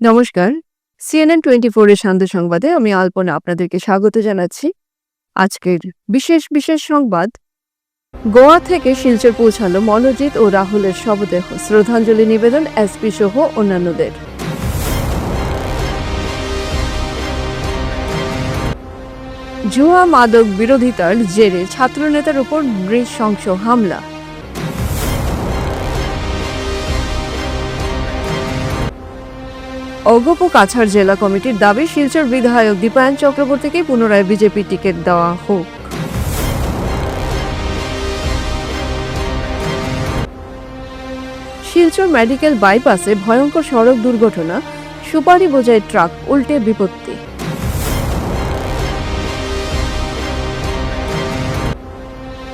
নমস্কার। CNN twenty ফোরের সান্ধ্য সংবাদে আমি আলপনা আপনাদেরকে স্বাগত জানাচ্ছি। আজকের বিশেষ বিশেষ সংবাদ। গোয়া থেকে শিলচর পৌঁছালো মনোজিৎ ও রাহুলের শবদেহ। শ্রদ্ধাঞ্জলি নিবেদন এসপি সহ অন্যান্যদের। জুয়া, মাদক বিরোধিতার জেরে ছাত্রনেতার উপর নৃশংস হামলা। অগপ কাছাড় জেলা কমিটির দাবি, শিলচর বিধায়ক দীপায়ন চক্রবর্তীকে পুনরায় বিজেপি টিকিট দেওয়া হোক। শিলচর মেডিকেল বাইপাসে ভয়ঙ্কর সড়ক দুর্ঘটনা, সুপারি বোঝাই ট্রাক উল্টে বিপত্তি।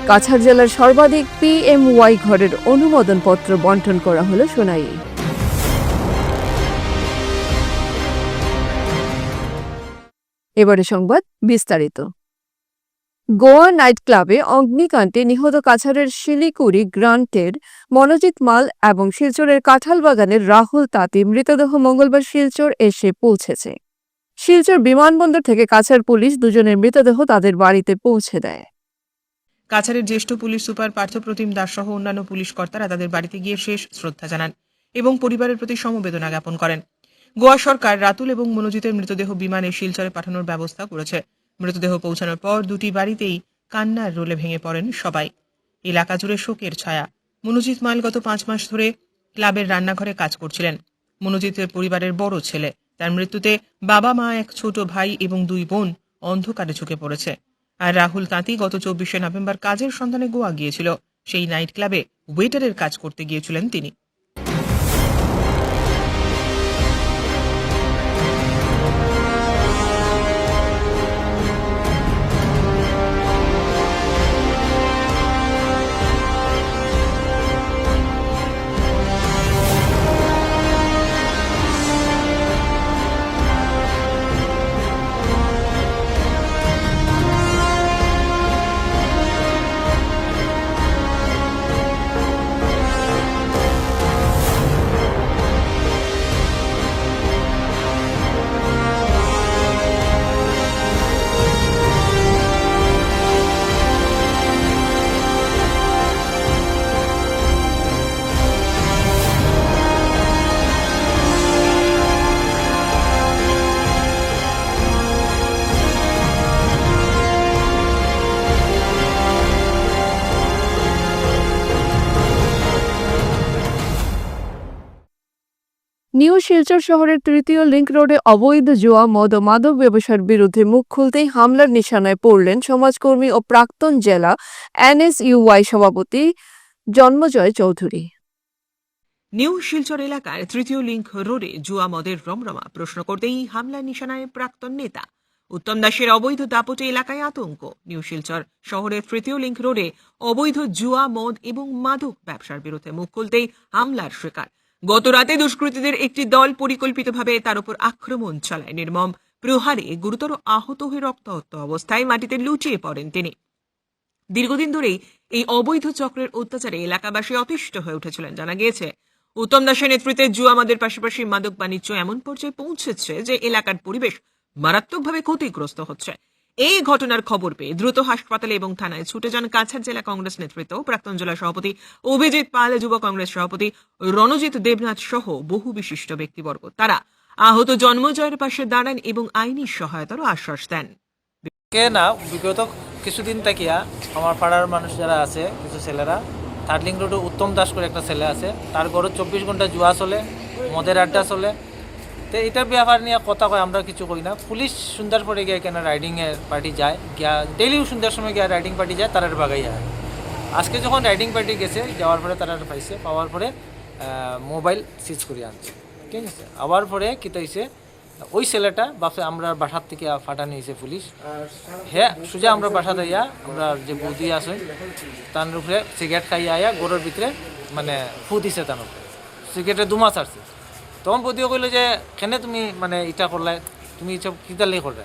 কাছাড় জেলার সর্বাধিক পিএমওয়াই ঘরের অনুমোদনপত্র বন্টন করা হলো সোনাই এবারে সংবাদ বিস্তারিত। গোয়া নাইট ক্লাবে অগ্নিকাণ্ডে নিহত কাছাড়ের শিলিগুড়ি গ্রান্টের মনোজিৎ মাল এবং শিলচরের কাঁঠাল বাগানের রাহুল তাঁতি মৃতদেহ মঙ্গলবার শিলচর এসে পৌঁছেছে। শিলচর বিমানবন্দর থেকে কাছাড় পুলিশ দুজনের মৃতদেহ তাদের বাড়িতে পৌঁছে দেয়। কাছাড়ের জ্যেষ্ঠ পুলিশ সুপার পার্থপ্রতিম দাস সহ অন্যান্য পুলিশ কর্তারা তাদের বাড়িতে গিয়ে শেষ শ্রদ্ধা জানান এবং পরিবারের প্রতি সমবেদনা জ্ঞাপন করেন। গোয়া সরকার রাতুল এবং মনোজিতের মৃতদেহ বিমানে শিলচরে পাঠানোর ব্যবস্থা করেছে। মৃতদেহ পৌঁছানোর পর দুটি বাড়িতেই কান্নার রোলে ভেঙে পড়েন সবাই। এলাকা জুড়ে শোকের ছায়া। মনোজিৎ মাল গত পাঁচ মাস ধরে ক্লাবের রান্নাঘরে কাজ করছিলেন। মনোজিতের পরিবারের বড় ছেলে। তার মৃত্যুতে বাবা, মা, এক ছোট ভাই এবং দুই বোন অন্ধকারে ঝুঁকে পড়েছে। আর রাহুল তাঁতি গত চব্বিশে নভেম্বর কাজের সন্ধানে গোয়া গিয়েছিল। সেই নাইট ক্লাবে ওয়েটারের কাজ করতে গিয়েছিলেন তিনি। নিউ শিলচর শহরের তৃতীয় লিংক রোডে অবৈধ জুয়া, মদ ও মাদক ব্যবসার বিরুদ্ধে মুখ খুলতেই হামলার নিশানায় পড়লেন সমাজকর্মী ও প্রাক্তন জেলা এনএসইউআই সভাপতি জন্মজয় চৌধুরী। নিউ শিলচর এলাকার তৃতীয় লিঙ্ক রোডে জুয়া, মদের রমরমা প্রশ্ন করতেই হামলা নিশানায় প্রাক্তন নেতা। উত্তম দাসের অবৈধ দাপটে এলাকায় আতঙ্ক। নিউ শিলচর শহরের তৃতীয় লিঙ্ক রোডে অবৈধ জুয়া, মদ এবং মাদক ব্যবসার বিরুদ্ধে মুখ খুলতেই হামলার শিকার। গত রাতে দুষ্কৃতীদের একটি দল পরিকল্পিতভাবে তার উপর আক্রমণ চালায়। নির্মম প্রহারে গুরুতর আহত হয়ে রক্তাহত অবস্থায় মাটিতে লুটিয়ে পড়েন তিনি। দীর্ঘদিন ধরেই এই অবৈধ চক্রের অত্যাচারে এলাকাবাসী অতিষ্ঠ হয়ে উঠেছিলেন, জানা গিয়েছে। উত্তম দাসের নেতৃত্বে জুয়ামাদের পাশাপাশি মাদক বাণিজ্য এমন পর্যায়ে পৌঁছেছে যে এলাকার পরিবেশ মারাত্মকভাবে ক্ষতিগ্রস্ত হচ্ছে। এই ঘটনার খবর পেয়ে দ্রুত হাসপাতালে এবং থানায় ছুটে যান কাছাড় জেলা কংগ্রেস নেতৃত্ব, প্রাক্তন জেলা সভাপতি অভিজিৎ পাল, যুব কংগ্রেস সভাপতি রণজিৎ দেবনাথ সহ বহু বিশিষ্ট ব্যক্তিবর্গ। তারা আহত জন্মজয়ের পাশে দাঁড়ান এবং আইনি সহায়তারও আশ্বাস দেন। কে না, বিগত কিছুদিন থাকিয়া আমার পাড়ার মানুষ যারা আছে, কিছু ছেলেরা থার্ডলিং রোডে উত্তম দাস করে একটা ছেলে আছে, তার ঘরে চব্বিশ ঘণ্টা জুয়া চলে, মদের আড্ডা চলে তো এটার ব্যাপার নিয়ে কথা কয়, আমরা কিছু কই না। পুলিশ সুন্দর পরে গিয়ে কেন রাইডিংয়ের পার্টি যায়? গিয়া ডেইলিও সুন্দর সময় গিয়া রাইডিং পার্টি যায় তারা বাগাই যায় আজকে যখন রাইডিং পার্টি গেছে, যাওয়ার পরে তারা পাইছে, পাওয়ার পরে মোবাইল সিজ করে আনছে। ঠিক আছে? আবার পরে কী হয়েছে ওই ছেলেটা বাপে আমরা বাসার থেকে ফাটানো হয়েছে পুলিশ। হ্যাঁ সোজা, আমরা বাসা যাইয়া, আমরা যে বৌদি আছে, তার উপরে সিগারেট খাইয়া আয়া, গরুর ভিতরে মানে ফু দিছে তার উপরে। সিগারেটে দুমা ছাড়ছে। তখন বৌদিও কইলো যে কেনে তুমি মানে ইটা করলে? তুমি সব কিতালে করলে।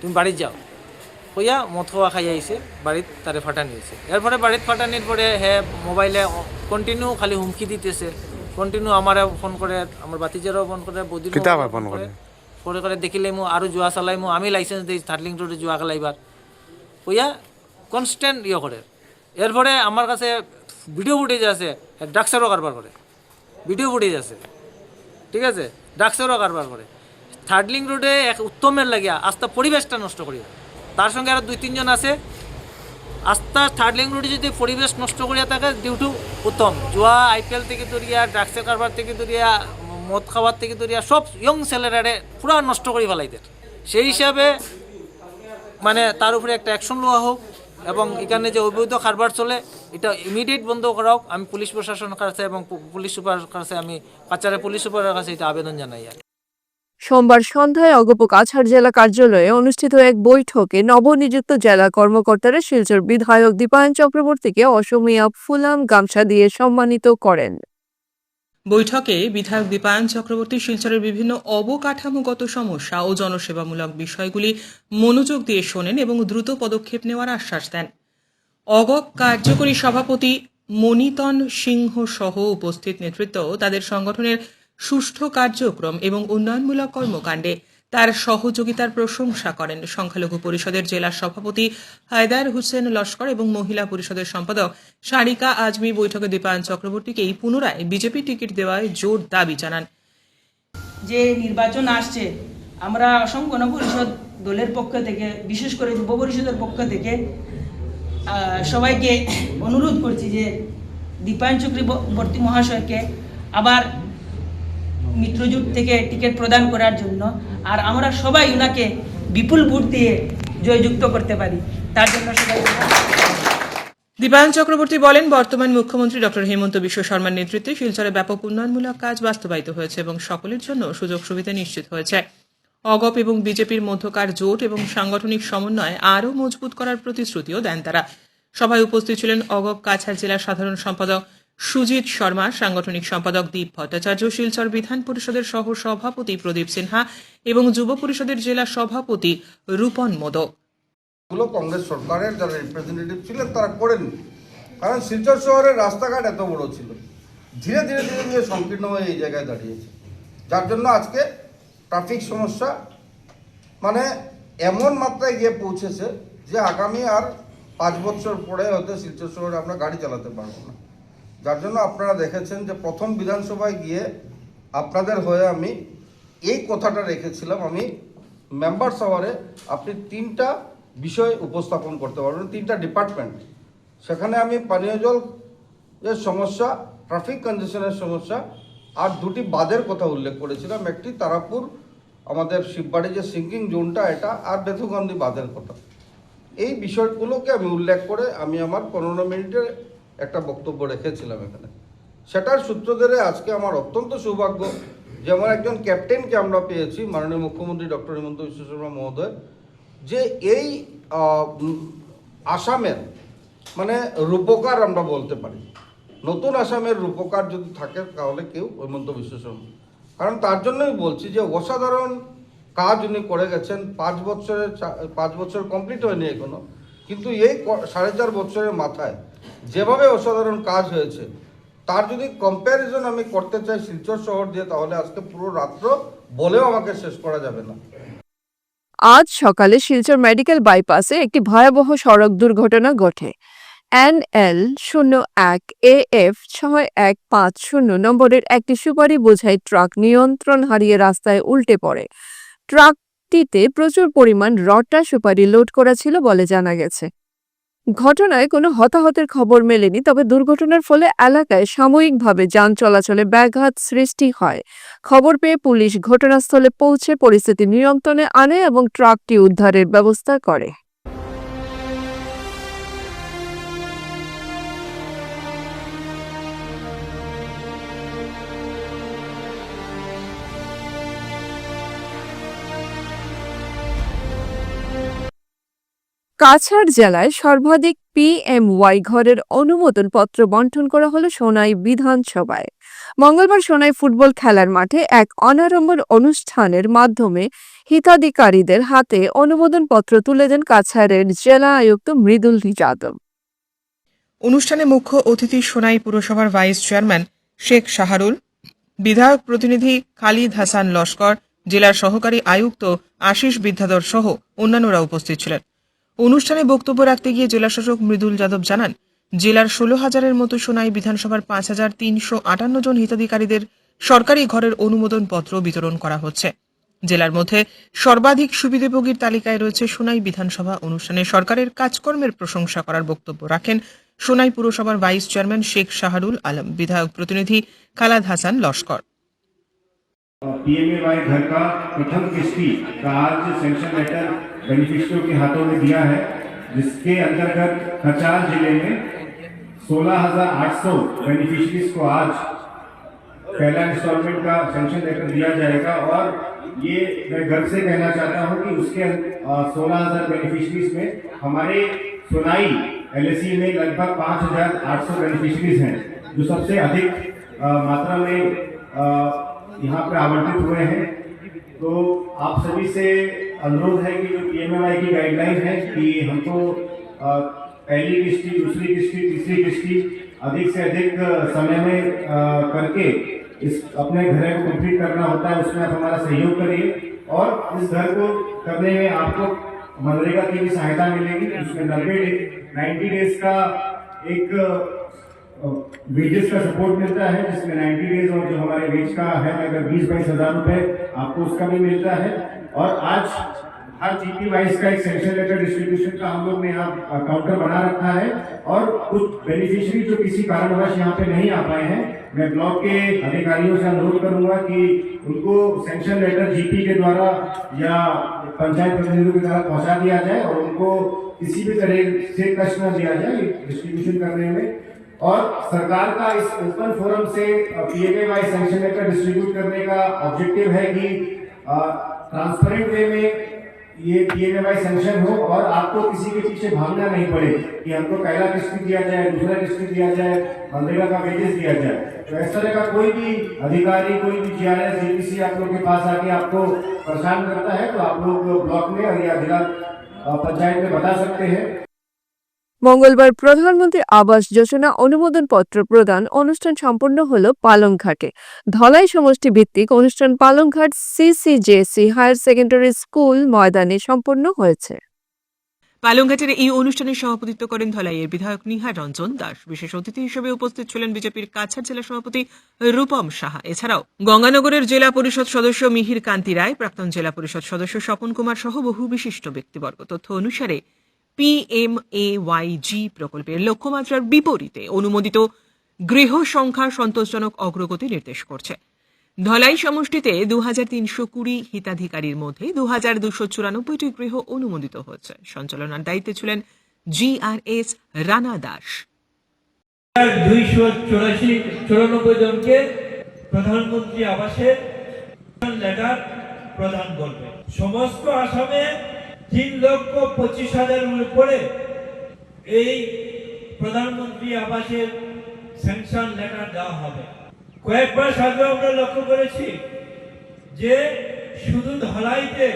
তুমি বাড়িতে যাও। কইয়া মদ খাওয়া খাই আইছে বাড়িত তারে ফাটানি হয়েছে এরপরে বাড়িত ফাটানির পরে হে মোবাইলে কন্টিনিউ খালি হুমকি দিতেছে। কন্টিনিউ আমারে ফোন করে আমার বাতিজারও ফোন করে বৌদির ফোন করে? করে করে দেখিলে মু আরও জুয়া চালাইমু আমি লাইসেন্স দিই থার্ডলিং রোডে জুয়া খেলাইবার কইয়া কনস্ট্যান্ট ইয়ে করে এরপরে আমার কাছে ভিডিও ফুটেজ আছে ড্রাগসেরও কারবার করে ভিডিও ফুটেজ আছে। ঠিক আছে? ড্রাগসেরও কারবার করে। থার্ডলিং রোডে এক উত্তমের লাগিয়া আস্তা পরিবেশটা নষ্ট করিয়া। তার সঙ্গে আরও দুই, তিনজন আছে। আস্তা থার্ডলিং রোডে যদি পরিবেশ নষ্ট করিয়া থাকে ডিউটু উত্তম। জুয়া আইপিএল থেকে ধরিয়া ড্রাগসের কারবার থেকে ধরিয়া মদ খাবার থেকে ধরিয়া সব ইয়ং ছেলেরারে পুরা নষ্ট করে ফেলাইতে। সেই হিসাবে মানে তার উপরে একটা অ্যাকশন নেওয়া হোক। এবং এখানে যে অবৈধ কারবার চলে, এটা ইমিডিয়েট বন্ধ করা হোক আমি পুলিশ প্রশাসন কাছে এবং পুলিশ সুপার কাছে, আমি কাছাড়া পুলিশ সুপারের কাছে এটা আবেদন জানাই আর সোমবার সন্ধ্যায় অগপ কাছাড় জেলা কার্যালয়ে অনুষ্ঠিত এক বৈঠকে নবনিযুক্ত জেলা কর্মকর্তারা শিলচর বিধায়ক দীপায়ন চক্রবর্তীকে অসমিয়া ফুলাম গামছা দিয়ে সম্মানিত করেন। বৈঠকে বিধায়ক দীপায়ন চক্রবর্তী শিলচরের বিভিন্ন অবকাঠামোগত সমস্যা ও জনসেবামূলক বিষয়গুলি মনোযোগ দিয়ে শোনেন এবং দ্রুত পদক্ষেপ নেওয়ার আশ্বাস দেন। অগক কার্যকরী সভাপতি মনিতন সিংহ সহ উপস্থিত নেতৃত্ব তাদের সংগঠনের সুষ্ঠু কার্যক্রম এবং উন্নয়নমূলক কর্মকাণ্ডে তার সহযোগিতার প্রশংসা করেন সংখ্যালঘু পরিষদের জেলা সভাপতি হায়দার হোসেন লস্কর এবং মহিলা পরিষদের সম্পাদক সারিকা আজমি বৈঠকে দীপায়ন চক্রবর্তীকেই পুনরায় বিজেপি টিকিট দেওয়ায় জোর দাবি জানান। যে নির্বাচন আসছে, আমরা অসংখ্য পরিষদ দলের পক্ষ থেকে, বিশেষ করে যুব পরিষদের পক্ষ থেকে সবাইকে অনুরোধ করছি যে দীপায়ন চক্রবর্তী মহাশয়কে আবার মিত্রজোট থেকে টিকিট প্রদান করার জন্য আর আমরা সবাই ওনাকে বিপুল ভোট দিয়ে জয়যুক্ত করতে পারি। তার জন্য সবাই দীপায়ন চক্রবর্তী বলেন, বর্তমান মুখ্যমন্ত্রী ডক্টর হেমন্ত বিশ্ব শর্মার নেতৃত্বে শিলচরে ব্যাপক উন্নয়নমূলক কাজ বাস্তবায়িত হয়েছে এবং সকলের জন্য সুযোগ সুবিধা নিশ্চিত হয়েছে। অগপ এবং বিজেপির মধ্যকার জোট এবং সাংগঠনিক সমন্বয় আরও মজবুত করার প্রতিশ্রুতিও দেন তারা। সভায় উপস্থিত ছিলেন অগপ কাছাড় জেলার সাধারণ সম্পাদক সুজিত শর্মা, সাংগঠনিক সম্পাদক দীপ ভট্টাচার্য, শিলচর বিধান পরিষদের সহ সভাপতি প্রদীপ সিনহা এবং যুব পরিষদের জেলা সভাপতি রূপন মোদক। কংগ্রেস সরকারের যারা রিপ্রেজেন্টেটিভ ছিলেন, তারা করেননি। কারণ শিলচর শহরের রাস্তাঘাট এত বড় ছিল। ধীরে ধীরে ধীরে ধীরে সংকীর্ণ হয়ে এই জায়গায় দাঁড়িয়েছে। যার জন্য আজকে ট্রাফিক সমস্যা মানে এমন মাত্রায় গিয়ে পৌঁছেছে যে আগামী আর পাঁচ বছর পরে হয়তো শিলচর শহরে আমরা গাড়ি চালাতে পারব না। যার জন্য আপনারা দেখেছেন যে প্রথম বিধানসভায় গিয়ে আপনাদের হয়ে আমি এই কথাটা রেখেছিলাম। আমি মেম্বার শহরে আপনি তিনটা বিষয় উপস্থাপন করতে পারবেন, তিনটা ডিপার্টমেন্ট সেখানে আমি পানীয় জল এর সমস্যা ট্রাফিক কনজেশনের সমস্যা আর দুটি বাঁধের কথা উল্লেখ করেছিলাম। একটি তারাপুর, আমাদের শিববাড়ি যে সিঙ্কিং জোনটা এটা আর বেথুগন্ধি বাঁধের কথা। এই বিষয়গুলোকে আমি উল্লেখ করে আমি আমার পনেরো মিনিটের একটা বক্তব্য রেখেছিলাম এখানে। সেটার সূত্র ধরে আজকে আমার অত্যন্ত সৌভাগ্য যে আমার একজন ক্যাপ্টেনকে আমরা পেয়েছি, মাননীয় মুখ্যমন্ত্রী ডক্টর হিমন্ত বিশ্ব শর্মা মহোদয়, যে এই আসামের মানে রূপকার আমরা বলতে পারি। নতুন আসামের রূপকার যদি থাকে, তাহলে কেউ হেমন্ত বিশ্ব শর্মা। কারণ তার জন্যই বলছি যে অসাধারণ কাজ উনি করে গেছেন। পাঁচ বছরের পাঁচ বছর কমপ্লিট হয়নি এখনও। কিন্তু এই সাড়ে চার বছরের মাথায় যেভাবে অসাধারণ কাজ হয়েছে, তার যদি কম্প্যারিজন আমি করতে চাই শিলচর শহর দিয়ে, তাহলে আজকে পুরো রাত্র বলেও আমাকে শেষ করা যাবে না। আজ সকালে শিলচর মেডিকেল বাইপাসে একটি ভয়াবহ সড়ক দুর্ঘটনা ঘটে। এন এল শূন্য এক এ এফ ছয় এক পাঁচ শূন্য নম্বরের একটি সুপারি বোঝাই ট্রাক নিয়ন্ত্রণ হারিয়ে রাস্তায় উল্টে পড়ে। ট্রাকটিতে প্রচুর পরিমাণ রটা সুপারি লোড করা ছিল বলে জানা গেছে। ঘটনায় কোনো হতাহতের খবর মেলেনি, তবে দুর্ঘটনার ফলে এলাকায় সাময়িকভাবে যান চলাচলে ব্যাঘাত সৃষ্টি হয়। খবর পেয়ে পুলিশ ঘটনাস্থলে পৌঁছে পরিস্থিতি নিয়ন্ত্রণে আনে এবং ট্রাকটি উদ্ধারের ব্যবস্থা করে। কাছাড় জেলায় সর্বাধিক পিএমওয়াই ঘরের অনুমোদন পত্র বন্টন করা হলো সোনাই বিধানসভায়। মঙ্গলবার সোনাই ফুটবল খেলার মাঠে এক অনাড়ম্বর অনুষ্ঠানের মাধ্যমে হিতাধিকারীদের হাতে অনুমোদন পত্র তুলে দেন কাছাড়ের জেলা আয়ুক্ত মৃদুল যাদব। অনুষ্ঠানে মুখ্য অতিথি সোনাই পুরসভার ভাইস চেয়ারম্যান শেখ শাহরুল, বিধায়ক প্রতিনিধি খালিদ হাসান লস্কর, জেলার সহকারী আয়ুক্ত আশিস বিদ্যাধর সহ অন্যান্যরা উপস্থিত ছিলেন। অনুষ্ঠানে বক্তব্য রাখতে গিয়ে জেলাশাসক মৃদুল যাদব জানান জেলার ষোলো হাজারের মতো সোনাই বিধানসভার পাঁচ হাজার তিনশো আটান্ন জন হিতাধিকারীদের সরকারি ঘরের অনুমোদন পত্র বিতরণ করা হচ্ছে জেলার মধ্যে সর্বাধিক সুবিধাভোগীর তালিকায় রয়েছে সোনাই বিধানসভা অনুষ্ঠানে সরকারের কাজকর্মের প্রশংসা করার বক্তব্য রাখেন সোনাই পুরসভার ভাইস চেয়ারম্যান শেখ শাহরুল আলম বিধায়ক প্রতিনিধি খালাদ হাসান লস্কর पीएमएवाई घर का प्रथम किस्ती का आज सैंक्शन लेटर बेनिफिशियरियों के हाथों में दिया है जिसके अंतर्गत खचार ज़िले में 16,800 बेनिफिशरीज को आज पहला इंस्टॉलमेंट का सैंक्शन लेकर दिया जाएगा। और ये मैं गर्व से कहना चाहता हूँ कि उसके सोलह हज़ार बेनिफिशरीज में हमारे सुनाई एलएसी में लगभग 5,800 बेनिफिशरीज हैं जो सबसे अधिक मात्रा में यहाँ पे आवंटित हुए हैं। तो आप सभी से अनुरोध है कि जो पीएमएवाई की गाइडलाइन है कि हमको पहली किस्ती दूसरी किस्ती तीसरी किस्ती अधिक से अधिक समय में करके इस अपने घर को कंप्लीट करना होता है, उसमें आप हमारा सहयोग करिए। और इस घर को करने में आपको मनरेगा की भी सहायता मिलेगी, उसमें नब्बे नाइन्टी डेज़ का एक वेजेस का सपोर्ट मिलता है, जिसमें 90 डेज़ और जो हमारे वेज का है, अगर बीस बाईस हज़ार रुपए आपको उसका भी मिलता है। और आज हर जीपी वाइज का एक सेंक्शन लेटर डिस्ट्रीब्यूशन का हम लोग ने यहाँ काउंटर बना रखा है। और कुछ बेनिफिशियरी जो किसी कारणवश यहाँ पे नहीं आ पाए हैं, मैं ब्लॉक के अधिकारियों से अनुरोध करूँगा कि उनको सेंक्शन लेटर जीपी के द्वारा या पंचायत प्रतिनिधियों के द्वारा पहुँचा दिया जाए और उनको किसी भी तरह से कष्ट न दिया जाए डिस्ट्रीब्यूशन करने में। और सरकार का इस ओपन फोरम से PMA Y sanction letter distribute करने का ऑब्जेक्टिव है कि ट्रांसपेरेंट वे में ये पीएमए सेंशन हो और आपको किसी के पीछे भागना नहीं पड़े कि हमको पहला किस्ती दिया जाए, दूसरा किस्ती दिया जाए, मनरेगा का वेजेस दिया जाए। तो इस तरह का कोई भी अधिकारी, कोई भी जी आर एस जीपीसी आप लोग के पास आके आपको परेशान करता है तो आप लोग ब्लॉक में और या जिला पंचायत में बता सकते हैं। মঙ্গলবার প্রধানমন্ত্রী আবাস যোজনা অনুমোদন পত্র প্রদান অনুষ্ঠান সম্পন্ন হল পালংঘাটে। ধলাই সমষ্টি ভিত্তিক অনুষ্ঠান Palangghat CCJC higher secondary school ময়দানে সম্পন্ন হয়েছে। পালংঘাটের এই অনুষ্ঠানে সভাপতিত্ব করেন ধলাইয়ের বিধায়ক নিহার রঞ্জন দাস। বিশেষ অতিথি হিসেবে উপস্থিত ছিলেন বিজেপির কাছাড় জেলা সভাপতি রূপম সাহা। এছাড়াও গঙ্গানগরের জেলা পরিষদ সদস্য মিহির কান্তি রায়, প্রাক্তন জেলা পরিষদ সদস্য স্বপন কুমার সহ বহু বিশিষ্ট ব্যক্তিবর্গ। তথ্য অনুসারে পিএমএওয়াইজি প্রকল্পের লক্ষ্যমাত্রার বিপরীতে অনুমোদিত গৃহ সংখ্যা সন্তোষজনক অগ্রগতি নির্দেশ করছে। ধলাই সমষ্টিতে দু হাজার তিনশো কুড়ি হিতাধিকারীর মধ্যে দু হাজার দুশো চুরানব্বইটি গৃহ অনুমোদিত হয়েছে। সঞ্চালনার দায়িত্বে ছিলেন জিআরএস রানা দাস। দুইশো চৌরাশি চুরানব্বই জনকে প্রধানমন্ত্রী আবাসের লেটার প্রদান করবে। সমস্ত আসামে তিন লক্ষ পঁচিশ হাজারের উপরে এই প্রধানমন্ত্রী আবাসের স্যাংশন লেটার দেওয়া হবে। কয়েক মাস আগে আমরা লক্ষ্য করেছি যে শুধু ধলাইতে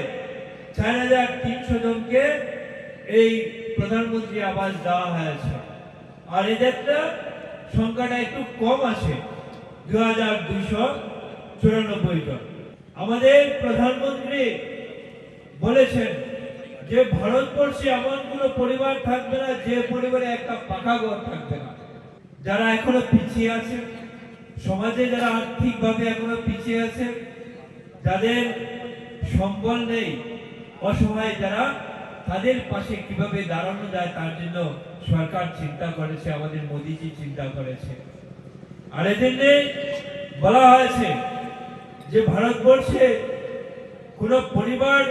চার হাজার তিনশো জনকে এই প্রধানমন্ত্রী আবাস দেওয়া হয়েছে। আর এদেরটা সংখ্যাটা একটু কম আছে দু হাজার দুশো চুরানব্বই জন। আমাদের প্রধানমন্ত্রী বলেছেন যে ভারতবর্ষে এমন কোনো পরিবার থাকবে না, যে পরিবারে একটা পাকা ঘর থাকবে না। যারা এখনও পিছিয়ে আছে, সমাজে যারা আর্থিকভাবে এখনও পিছিয়ে আছে, যাদের সম্বল নেই অসহায় যারা তাদের পাশে কীভাবে দাঁড়ানো যায়, তার জন্য সরকার চিন্তা করেছে, আমাদের মোদিজি চিন্তা করেছে। আর এজন্য বলা হয়েছে যে ভারতবর্ষে কোনো পরিবার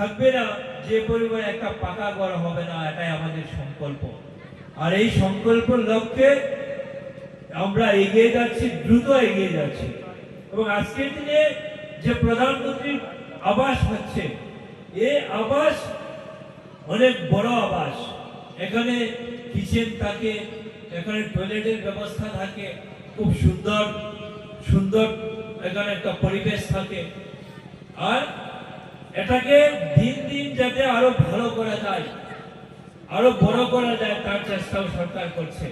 থাকবে না, যে পরিবারে একটা পাকা ঘর হবে না, এটাই আমাদের সংকল্প। আর এই সংকল্প লক্ষ্যে আমরা এগিয়ে যাচ্ছি, দ্রুত এগিয়ে যাচ্ছি। এবং আজকের দিনে যে প্রধানমন্ত্রীর আবাস হচ্ছে, এ আবাস অনেক বড় আবাস। এখানে কিচেন থাকে, এখানে টয়লেটের ব্যবস্থা থাকে, খুব সুন্দর সুন্দর এখানে একটা পরিবেশ থাকে। আর এটাকে দিন দিন যাতে আরও ভালো করা যায় আরও বড় করা যায় তার চেষ্টাও সরকার করছে।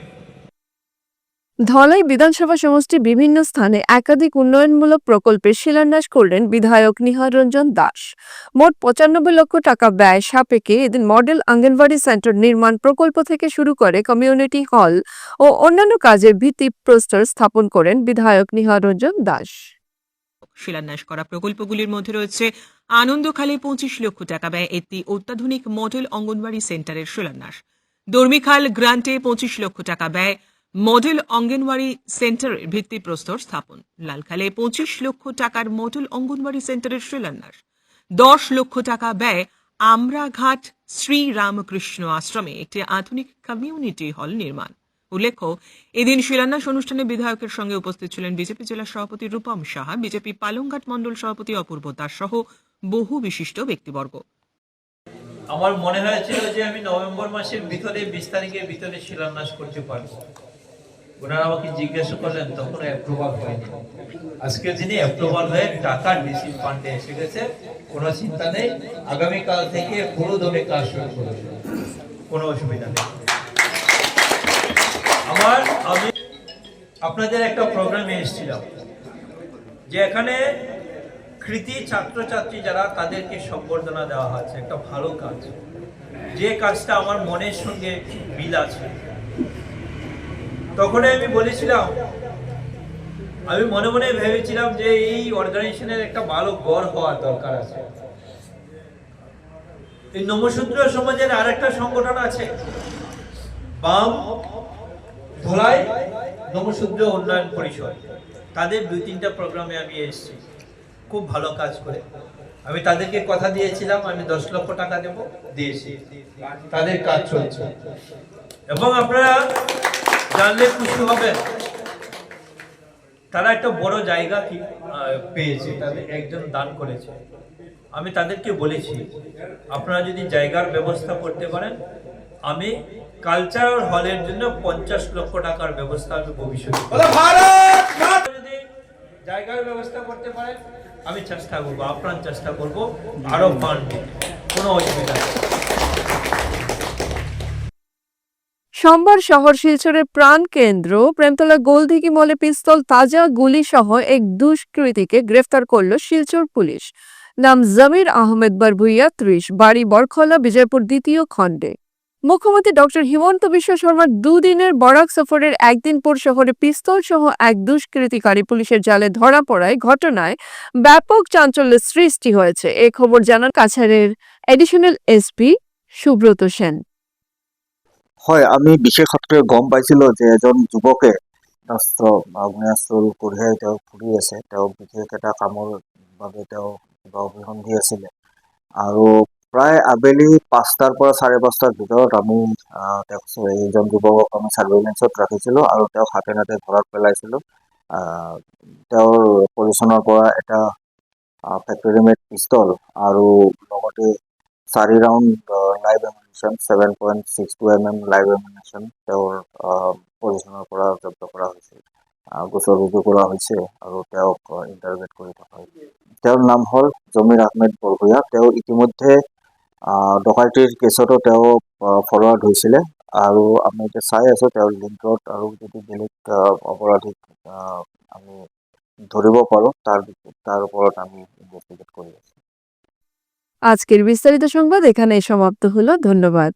ধলাই বিধানসভা সমষ্টির বিভিন্ন স্থানে একাধিক উন্নয়নমূলক প্রকল্পের শিলান্যাস করলেন বিধায়ক নিহার রঞ্জন দাস। মোট পঁচানব্বই লক্ষ টাকা ব্যয় সাপেক্ষে এদিন মডেল আঙ্গনবাড়ি সেন্টার নির্মাণ প্রকল্প থেকে শুরু করে কমিউনিটি হল ও অন্যান্য কাজের ভিত্তি প্রস্তর স্থাপন করেন বিধায়ক নিহার রঞ্জন দাস। শিলান্যাস করা প্রকল্পগুলির মধ্যে রয়েছে আনন্দখালে পঁচিশ লক্ষ টাকা ব্যয় একটি অত্যাধুনিক মডেল অঙ্গনওয়াড়ি সেন্টারের শিলান্যাস। দর্মিখাল গ্রান্টে পঁচিশ লক্ষ টাকা ব্যয় মডেল অঙ্গনওয়াড়ি সেন্টারের ভিত্তিপ্রস্তর স্থাপন। লালখালে পঁচিশ লক্ষ টাকার মডেল অঙ্গনওয়াড়ি সেন্টারের শিলান্যাস। দশ লক্ষ টাকা ব্যয় আমরাঘাট শ্রী রামকৃষ্ণ আশ্রমে একটি আধুনিক কমিউনিটি হল নির্মাণ। উল্লেখ্য, এদিন শিলান্যাস অনুষ্ঠানে বিধায়কের সঙ্গে উপস্থিত ছিলেন বিজেপি জেলা সভাপতি রূপম সাহা, বিজেপি পালংঘাট মণ্ডল সভাপতি অপূর্ব দাস সহ বহু বিশিষ্ট ব্যক্তিবর্গ। আমার মনে হয়েছিল যে আমি নভেম্বর মাসের ভিতরে বিশ তারিখের ভিতরে শিলান্যাস করতে পারব। ওনারা আমাকে জিজ্ঞাসা করলেন, তখন অ্যাপ্রুভাল হয়নি। আজকের দিনে অ্যাপ্রুভাল হয়ে টাকা ডিসি ফান্ডে এসে গেছে। কোনো চিন্তা নেই, আগামীকাল থেকে পুরো দমে কাজ শুরু করবে কোনো অসুবিধা নেই। আমার, আমি আপনাদের একটা প্রোগ্রামে এসেছিলাম, যে এখানে কৃতি ছাত্রছাত্রী যারা, তাদেরকে সম্বর্ধনা দেওয়া হচ্ছে একটা ভালো কাজ। যে কাজটা আমার মনের সঙ্গে মিল আছে। তখন আমি বলেছিলাম, আমি মনে মনে ভেবেছিলাম যে এই অর্গানাইজেশনের একটা ভালো গড় হওয়ার দরকার আছে। এই নমসূত্র সমাজের আরেকটা সংগঠন আছে। বাম ধলাই নমশূদ্র উন্নয়ন পরিষদ। তাদের দুই তিনটা প্রোগ্রামে আমি এসেছি। খুব ভালো কাজ করে। আমি তাদেরকে কথা দিয়েছিলাম আমি দশ লক্ষ টাকা দেব দিয়েছি। তাদের কাজ চলছে। এবং আপনারা জানলে খুশি হবেন তারা একটা বড় জায়গা কি পেয়েছে তাদের একজন দান করেছে। আমি তাদেরকে বলেছি আপনারা যদি জায়গার ব্যবস্থা করতে পারেন আমি কালচারাল হলের জন্য পঞ্চাশ লক্ষ টাকার ব্যবস্থা আমি ভবিষ্যতে যদি জায়গার ব্যবস্থা করতে পারেন আমি চেষ্টা করব, আপ্রাণ চেষ্টা করব, আরও ফান্ড কোনো অসুবিধা নেই। সোমবার শহর শিলচরের প্রাণ কেন্দ্র, প্রেমতলা গোলদিঘি মলে পিস্তল তাজা গুলি সহ এক দুষ্কৃতীকে গ্রেফতার করল শিলচর পুলিশ। নাম জমির আহমেদ বারভুইয়া ত্রিশ, বাড়ি বরখলা, বিজয়পুর দ্বিতীয় খণ্ডে। মুখ্যমন্ত্রী ডক্টর হিমন্ত বিশ্ব শর্মার দুদিনের বরাক সফরের একদিন পর শহরে পিস্তল সহ এক দুষ্কৃতিকারী পুলিশের জালে ধরা পড়ায় ঘটনায় ব্যাপক চাঞ্চল্যের সৃষ্টি হয়েছে। এ খবর জানান কাছাড়ের এডিশনাল এসপি সুব্রত সেন। হয়, আমি বিশেষত্বে গম পাইছিলো যে এজন আগ্নেয়াস্ত্ৰ কঢ়িয়াই তেওঁ ফুৰি আছে। তেওঁ বিশেষ এটা কামৰ বাবে তেওঁ কিবা অভিসন্ধি আছিলে। আৰু প্ৰায় আবেলি পাঁচটাৰ পৰা চাৰে পাঁচটাৰ ভিতৰত আমি তেওঁক এইজন যুৱকক আমি চাৰ্ভেইলেঞ্চত ৰাখিছিলোঁ আৰু তেওঁক হাতে নাতে ঘৰত পেলাইছিলোঁ। তেওঁৰ পজিশ্যনৰ পৰা এটা ফেক্টৰী মেড পিষ্টল আৰু লগতে চাৰি round live ammunition seven point six two M M live ammunition তেওঁৰ পজিশ্যনৰ পৰা জব্দ কৰা হৈছিল। গোচৰ ৰুজু কৰা হৈছে আৰু তেওঁক ইণ্টাৰগেট কৰি থকা হৈছে। তেওঁৰ নাম হ'ল জমিৰ আহমেদ বৰভূঞা। তেওঁ ইতিমধ্যে কেসতো কেছতো তেওঁ ফৰৱাৰ্ড হৈছিলে আৰু আমি এতিয়া চাই আছো তেওঁৰ লিংকত আৰু যদি বেলেগ অপৰাধীক আমি ধৰিব পাৰোঁ, তাৰ তাৰ ওপৰত আমি ইনভেষ্টিগেট কৰি আছোঁ। আজকের বিস্তারিত সংবাদ এখানেই সমাপ্ত হলো, ধন্যবাদ।